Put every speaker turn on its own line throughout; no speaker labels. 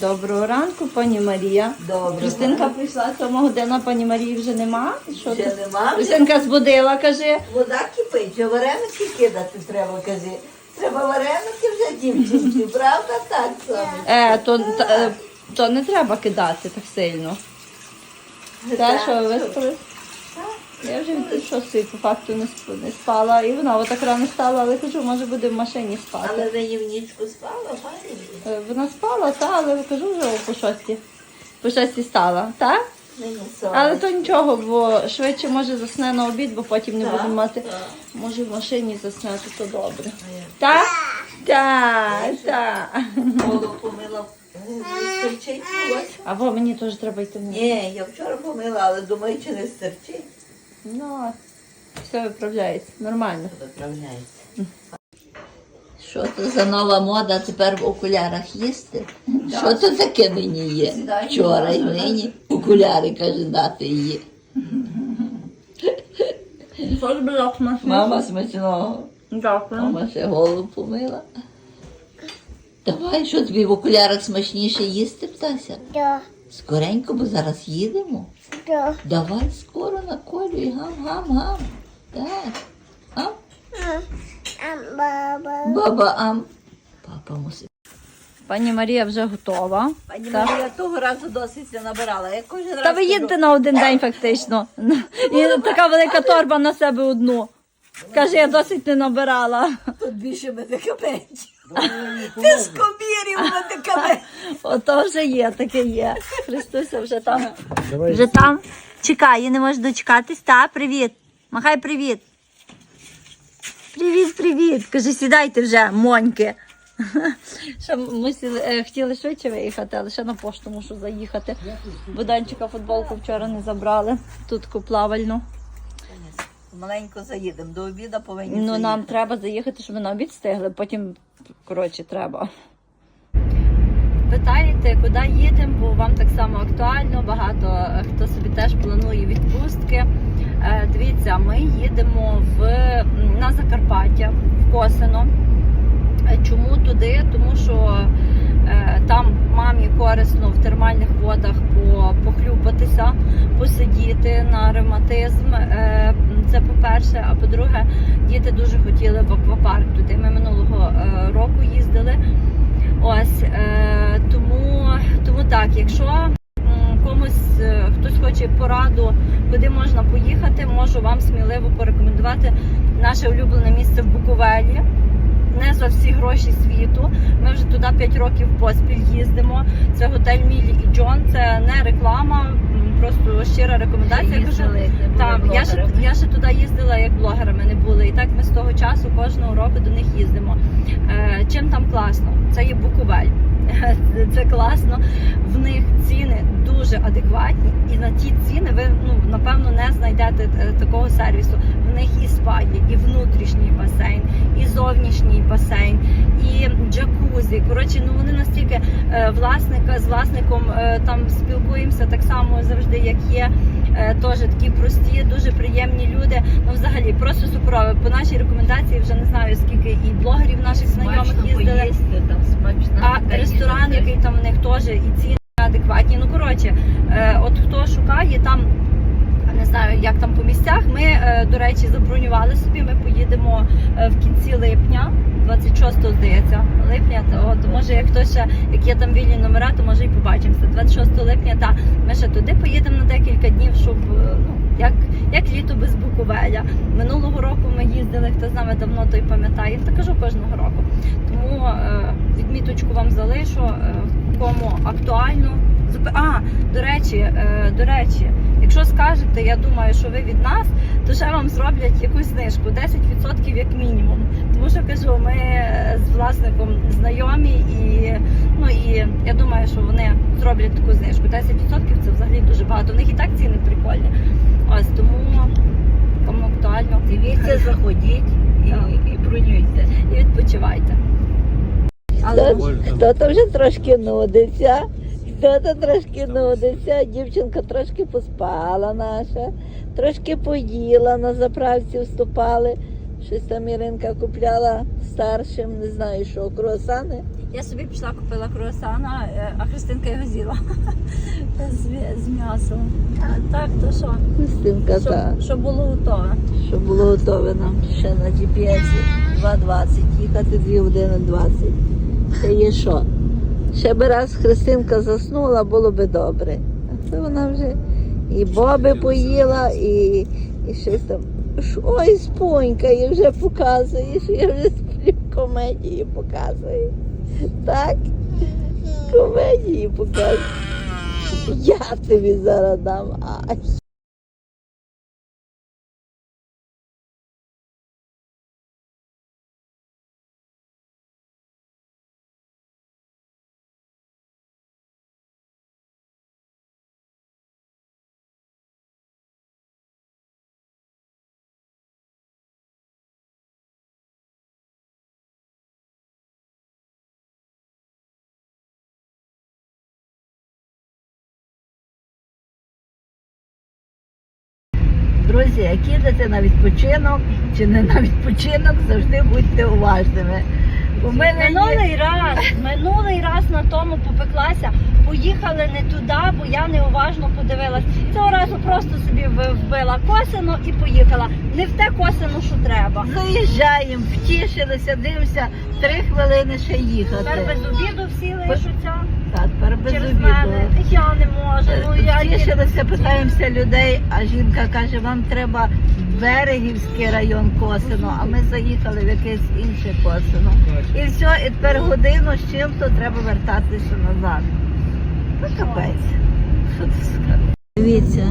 Доброго ранку, пані Марія.
Доброго
Христинка прийшла, сьома година, пані Марії вже нема. Що
Вже
ти?
нема.
Христинка збудила, каже.
Вода кипить, що вареники кидати треба, кажи. Треба вареники вже дівчинці, правда так Соня?
Е, то, та, е, то не треба кидати так сильно.
Те,
що ви спали? Я вже від шостої по факту не сп- не спала. І вона отак рано стала, але кажу, може буде в машині спати.
Але ви її в нічку спала, пані?
Е, Вона спала, та, але кажу вже по шостій. По шостій стала, так?
Сон.
Але то нічого, бо швидше може засне на обід, бо потім не
Так,
будемо мати.
так.
Може в машині заснати, то добре.
А я
Так? Так, так.
Голову помила. Стерчить ось.
А во мені теж треба йти.
Ні, я вчора помила, але думаю, чи не стерчить.
Ну, все виправляється, нормально.
Виправляється. Що це за нова мода тепер в окулярах їсти? Що це таке нині є? Вчора і нині окуляри, каже, дати її.
Що ж було смачно?
Мама смачного.
Дякую.
Мама ще голову помила. Давай, що тобі в окулярах смачніше їсти, птася?
Да,
Скоренько, бо зараз їдемо.
да.
Давай скоро на колю і гам-гам-гам. Так. Ам,
Ам, баба.
баба ам. Папа мусить.
Пані Марія вже готова.
Пані
Так.
Марія того разу досить набирала. Я кожен раз
Та ви їдете на один день фактично. І така велика торба на себе одну. Каже, я досить не набирала.
тут більше медикаментів. Ти з комірів медикаментів.
Ото вже є, таке є. Христуся вже там. Вже там чекає, не може дочекатись. Та, привіт. Махай привіт. Привіт, привіт. Каже, сідайте вже, моньки. Ще мусили, е, хотіли швидше виїхати, але ще на пошту мушу заїхати. Буданчика футболку вчора не забрали. Тутку плавальну.
Маленько заїдемо. До обіду повинні
Ну,
заїхати.
нам треба заїхати, щоб ми на обід встигли, потім, коротше, треба. Питаєте, куди їдемо, бо вам так само актуально. Багато е, хто собі теж планує відпустки. Е, Дивіться, ми їдемо в, на Закарпаття, в Косино. Е, Чому туди? Тому що там мамі корисно в термальних водах похлюпатися, посидіти на ревматизм. Це по-перше. А по-друге, діти дуже хотіли в аквапарк туди. Ми минулого е, року їздили. Ось е, тому, тому так, якщо комусь е, хтось хоче пораду, куди можна поїхати, можу вам сміливо порекомендувати наше улюблене місце в Буковелі. Не за всі гроші світу. Ми вже туди 5 років поспіль їздимо. Це готель Мілі і Джон. Це не реклама, просто щира рекомендація. Я кажу, там я ще, я ще туди їздила як блогерами не були. І так ми з того часу кожного року до них їздимо. Е, чим там класно? Це є Буковель. Це класно. В них ціни дуже адекватні, і на ті ціни напевно не знайдете е, такого сервісу. В них і спа є, і внутрішній басейн, і зовнішній басейн, і джакузі. Коротше, ну вони настільки е, власника з власником е, там спілкуємося так само завжди, як є. Теж такі прості, дуже приємні люди. Ну, взагалі, просто суперові. По нашій рекомендації вже не знаю скільки і блогерів наших знайомих їздили.
поїсти, там смачно.
А ресторан, який там в них теж і ціни адекватні. Ну коротше, от хто шукає там. Знаю, як там по місцях. Ми, е, до речі, забронювали собі. Ми поїдемо е, в кінці липня, 26 здається, липня. То от може, як хто ще, як є там вільні номера, то може і побачимося. 26 липня, та ми ще туди поїдемо на декілька днів, щоб е, ну як, як літо без Буковеля. Минулого року ми їздили, хто з нами давно той пам'ятає. Я кажу кожного року. Тому е, відміточку вам залишу, е, кому актуально. А, до речі, е, до речі, якщо скажете, я думаю, що ви від нас, то ще вам зроблять якусь знижку 10% як мінімум. Тому що кажу, ми е, з власником знайомі і ну і я думаю, що вони зроблять таку знижку. 10% це взагалі дуже багато. У них і так ціни прикольні. Ось тому кому актуально.
Дивіться, заходіть і, і бронюйте.
і відпочивайте. Але
Хто-то вже трошки нудиться, хто-то трошки нудиться, дівчинка трошки поспала наша, трошки поїла, на заправці вступали. Щось там Іринка купляла старшим, не знаю що, круасани.
Я собі пішла купила круасана, е, а Христинка його з'їла з, з м'ясом. А Так, то що?
Христинка, та,
Щоб, щоб було готове.
що було готове нам ще на GPS 2.20, їхати 2 години 20. Це є що? Ще би раз Христинка заснула, було би добре. А це вона вже і боби поїла, і, і щось там. Ой, спонька, і вже показуєш, я вже сплю комедії показую. Так? Комедії показую. Я тобі зараз дам. Ай. Друзі, як їдете на відпочинок чи не на відпочинок, завжди будьте уважними. У мене є...
Минулий раз, минулий раз на тому попеклася. Поїхали не туди, бо я неуважно подивилась. Цього разу просто собі вбила косину і поїхала. Не в те косину, що треба.
заїжджаємо, втішилися, дивимося, три хвилини ще їхати.
Тепер без обіду всі лишуться
Так, тепер без
через
обіду.
мене. Я не я
Втішилися, питаємося людей, а жінка каже, вам треба Берегівський район Косино, а ми заїхали в якесь інше Косино. І все, і тепер годину з чим-то треба вертатися назад. Ну, капець. Дивіться,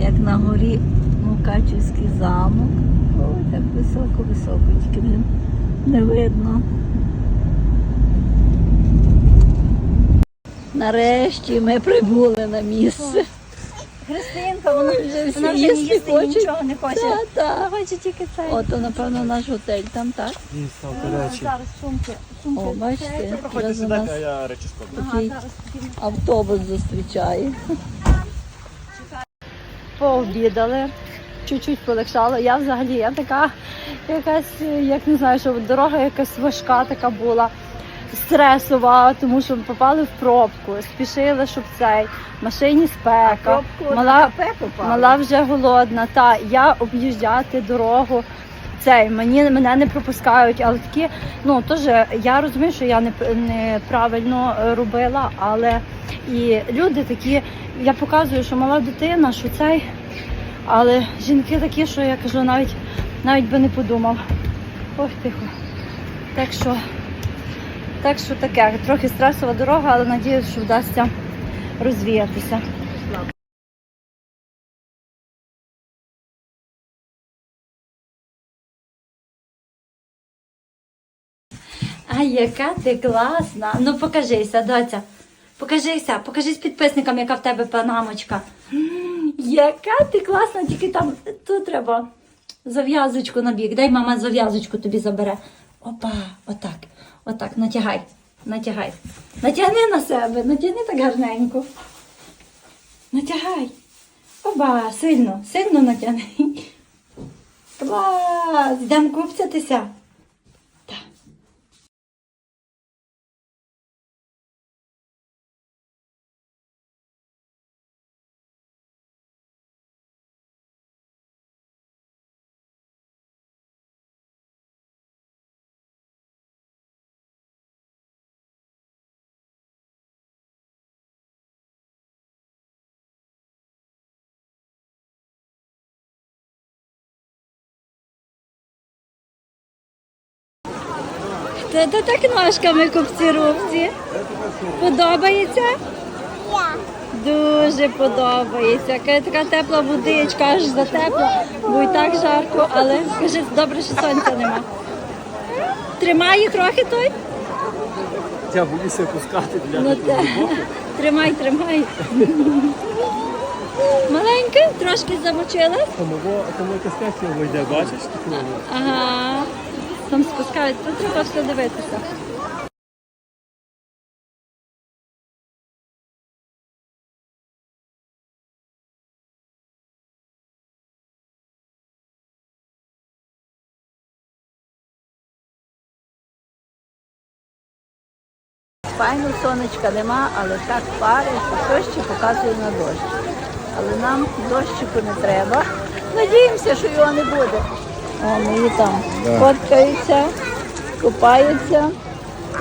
як на горі Мукачівський замок. Ой, так високо-високо, тільки не видно. Нарешті ми прибули на місце.
Христинка, вона
Вже
вона вже
всі
не
їсти
їсти
хочуть.
нічого не хоче.
Так.
Вона хоче тільки це.
Ото, напевно, наш готель там, так?
Дійсно,
А,
речі.
Зараз сумки. сумки.
О, бачите,
Проходьте
зараз у нас
а я речі складу.
Ага,
такий
зараз
автобус зустрічає.
пообідали, чуть-чуть полегшало. Я взагалі я така якась, як не знаю, що дорога якась важка така була, стресова, тому що попали в пробку, спішили, щоб цей машині спека. Мала, мала вже голодна. Та я об'їжджати дорогу. Цей мені мене не пропускають, але такі, ну теж я розумію, що я не неправильно е, робила, але і люди такі, я показую, що мала дитина, що цей, але жінки такі, що я кажу, навіть навіть би не подумав. Ох, тихо. Так що, так що таке, трохи стресова дорога, але надіюсь, що вдасться розвіятися. А яка ти класна. Ну покажися, доця. Покажися, покажись підписникам, яка в тебе панамочка. Яка ти класна, тільки там тут треба зав'язочку на бік. Дай мама зав'язочку тобі забере. Опа, отак. Отак, натягай. Натягай. Натягни на себе, натягни так гарненько. Натягай. Оба, сильно, сильно натягни. Клас! Йдемо купцятися. Та, та так ножками копцірубці. Подобається? Дуже подобається. Така тепла водичка, аж затепла, бо і так жарко, але скажи, добре, що сонця нема. Тримає трохи той?
Я боюся пускати для
Ну, те. Тримай, тримай. Маленька, трошки замочила.
Тому, тому якась техніка вийде, бачиш?
Ага там спускають, то треба все дивитися.
Файно сонечка нема, але так пари, що дощі показує на дощ. Але нам дощику не треба. Надіємося, що його не буде. О, там фоткаються, купаються,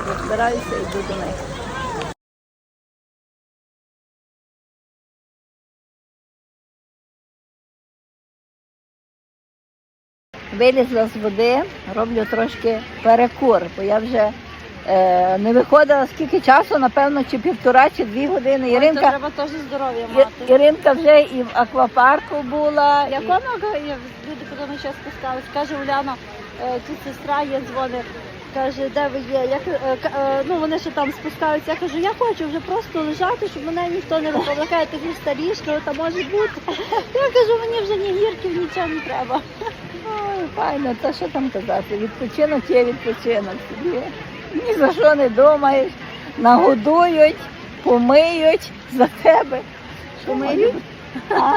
розбираються і йду до них. Вилізла з води, роблю трошки перекур, бо я вже не виходила скільки часу, напевно, чи півтора, чи дві години. Іринка,
треба теж здоров'я мати.
Іринка вже і в аквапарку була.
Як
і-
каже, люди потім ще спускались, каже Уляна, е, тут сестра є, дзвонить, каже, де ви є? Я, к- е, е, ну вони ще там спускаються. Я кажу, я хочу вже просто лежати, щоб мене ніхто не викликає, ти ж старішка, та може бути. Я кажу, мені вже ні гірків, нічого не треба.
Ой, файно, то що там казати? Відпочинок є відпочинок собі. Ні за що не думаєш. Нагодують, помиють за тебе.
Помиють?
А?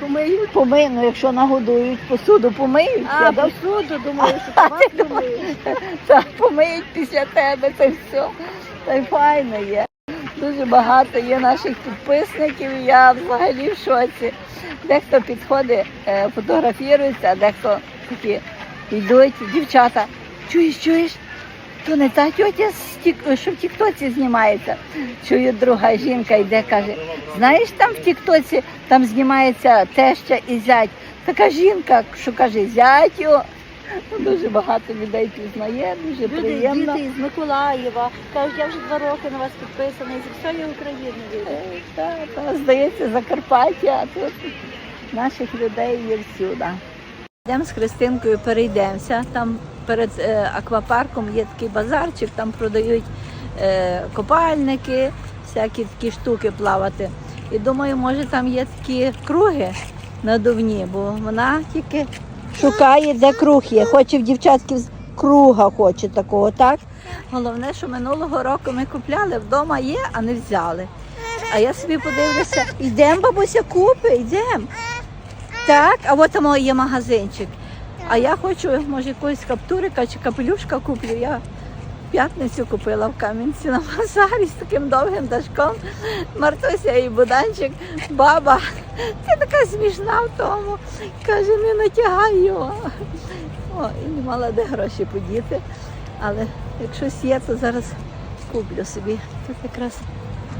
Помиють? Помиють, ну якщо нагодують, посуду помиють.
А,
я
посуду, думаю, що
А,
вас
ти
думаєш.
Так, помиють після тебе, це все. Та й файно є. Дуже багато є наших підписників, я взагалі в шоці. Дехто підходить, е, фотографірується, а дехто такі йдуть, дівчата. Чуєш, чуєш? То не та тьотя, з Тік- що в Тіктоці знімається. Чую, друга жінка йде, каже, знаєш, там в Тіктоці там знімається теща і зять. Така жінка, що каже, зятю. Дуже багато людей пізнає, дуже
Люди,
приємно.
діти із Миколаєва, кажуть, я вже два роки на вас підписана, і зі всієї України люди.
Е, Та, та, здається, Закарпаття, а тут наших людей є всюди. Йдемо з Христинкою, перейдемося. Там перед е, аквапарком є такий базарчик, там продають е, копальники, всякі такі штуки плавати. І думаю, може там є такі круги надувні, бо вона тільки шукає, де круг є. Хоче в дівчатків круга, хоче такого, так? Головне, що минулого року ми купляли, вдома є, а не взяли. А я собі подивлюся, йдемо, бабуся, купи, йдемо. Так, а от там є магазинчик. А я хочу, може, якогось каптурика чи капелюшка куплю. Я п'ятницю купила в Кам'янці на базарі з таким довгим дашком. Мартуся і Буданчик, баба, ти така смішна в тому. Каже, не натягай його. О, і не мала де гроші подіти. Але як щось є, то зараз куплю собі. Тут якраз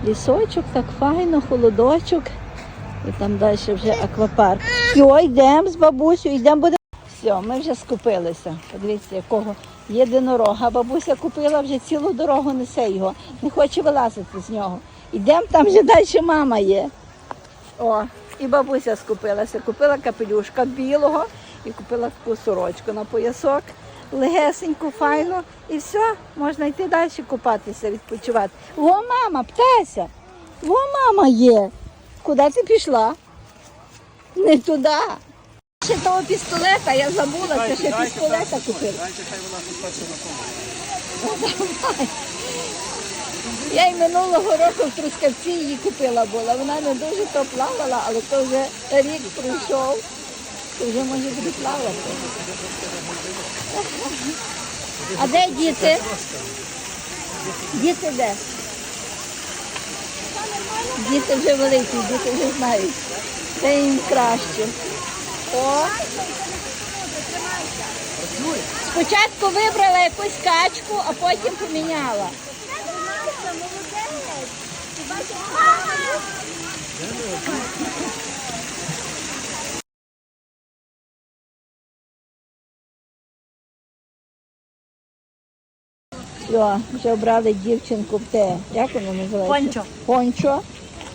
лісочок, так файно, холодочок. І там далі вже аквапарк. Все, йдемо з бабусею, йдемо буде. Все, ми вже скупилися. Подивіться, якого єдинорога. Бабуся купила вже цілу дорогу, несе його. Не хоче вилазити з нього. Йдемо, там вже далі мама є. О, і бабуся скупилася. Купила капелюшка білого і купила таку сорочку на поясок. Легесеньку, файну, і все, можна йти далі купатися, відпочивати. О, мама, птася! О, мама є. Куди ти пішла? Не туди. Ще того пістолета, я забула, це ще пістолета купила.
Дайте, хай вона тут на кому.
Я й минулого року в Трускавці її купила була. Вона не дуже то плавала, але то вже рік пройшов, то вже може буде плавати. А де діти? Діти де? Діти вже великі, діти вже знають. Де їм краще. О. Спочатку вибрала якусь качку, а потім поміняла. Все, вже обрали дівчинку в те, як воно називається?
Пончо.
Пончо.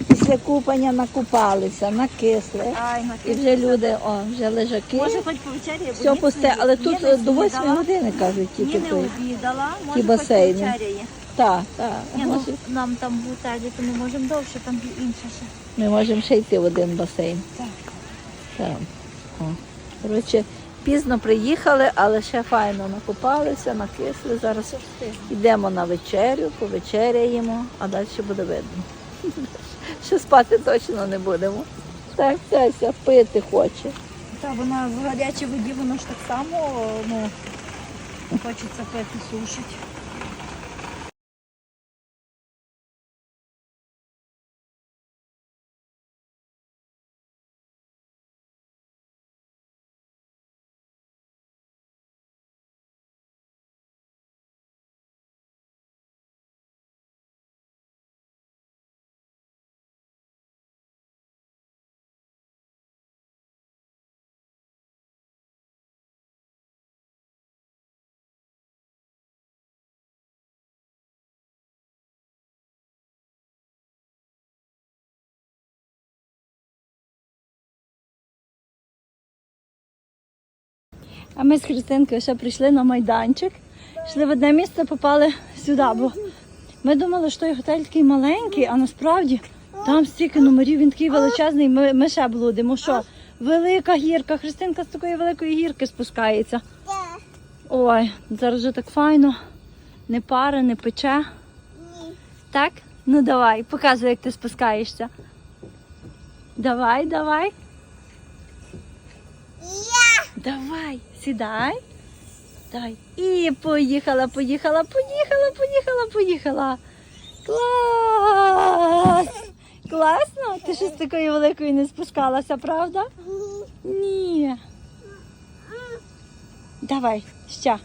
Після купання накупалися, накисли.
Ай,
І вже люди, о, вже лежаки.
Може, хоч повечеряє,
Все пусте, але тут до 8 години кажуть
Ні,
тільки
не
той.
обідала, може, хоч
басейни.
повечеряє.
Так, так.
Ні, ну,
Може,
нам там в готелі, то ми можемо довше, там є інше ще.
Ми можемо ще йти в один басейн.
Так.
Так. О. Коротше, пізно приїхали, але ще файно накупалися, накисли. Зараз йдемо на вечерю, повечеряємо, а далі буде видно. Ще спати точно не будемо. Так, Цяся пити хоче.
Та вона в гарячій воді, воно ж так само, ну, хочеться пити, сушить. А ми з Христинкою ще прийшли на майданчик. Йшли в одне місце, попали сюди, бо ми думали, що той готель такий маленький, а насправді там стільки номерів, він такий величезний, ми, ми ще блудимо. Що? Велика гірка, Христинка з такої великої гірки спускається. Ой, зараз вже так файно. Не пари, не пече. Так? Ну давай, показуй, як ти спускаєшся. Давай, давай. Давай, сідай. Дай. І поїхала, поїхала, поїхала, поїхала, поїхала. Клас! Класно? Ти ще з такою великою не спускалася, правда? Ні. Давай, ще.